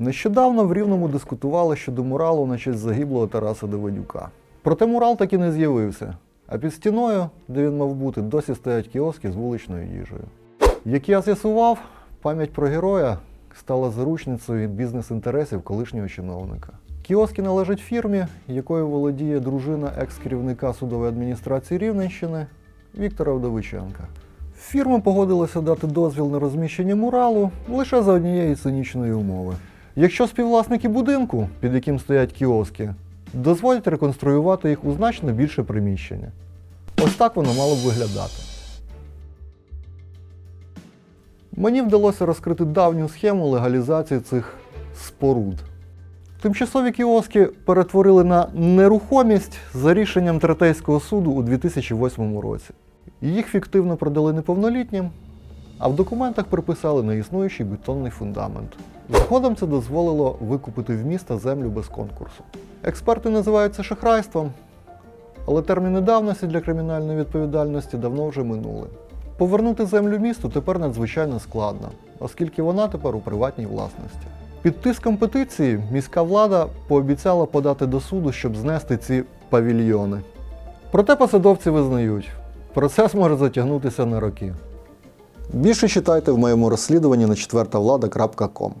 Нещодавно в Рівному дискутували щодо муралу на честь загиблого Тараса Давидюка. Проте мурал так і не з'явився. А під стіною, де він мав бути, досі стоять кіоски з вуличною їжею. Як я з'ясував, пам'ять про героя стала заручницею бізнес-інтересів колишнього чиновника. Кіоски належать фірмі, якою володіє дружина екс-керівника судової адміністрації Рівненщини Віктора Вдовиченка. Фірма погодилася дати дозвіл на розміщення муралу лише за однієї цинічної умови. Якщо співвласники будинку, під яким стоять кіоски, дозволять реконструювати їх у значно більше приміщення. Ось так воно мало б виглядати. Мені вдалося розкрити давню схему легалізації цих споруд. Тимчасові кіоски перетворили на нерухомість за рішенням Третейського суду у 2008 році. Їх фіктивно продали неповнолітнім, а в документах приписали неіснуючий бетонний фундамент. Згодом це дозволило викупити в міста землю без конкурсу. Експерти називають це шахрайством, але терміни давності для кримінальної відповідальності давно вже минули. Повернути землю місту тепер надзвичайно складно, оскільки вона тепер у приватній власності. Під тиском петиції міська влада пообіцяла подати до суду, щоб знести ці павільйони. Проте посадовці визнають, процес може затягнутися на роки. Більше читайте в моєму розслідуванні на четвертавлада.ком.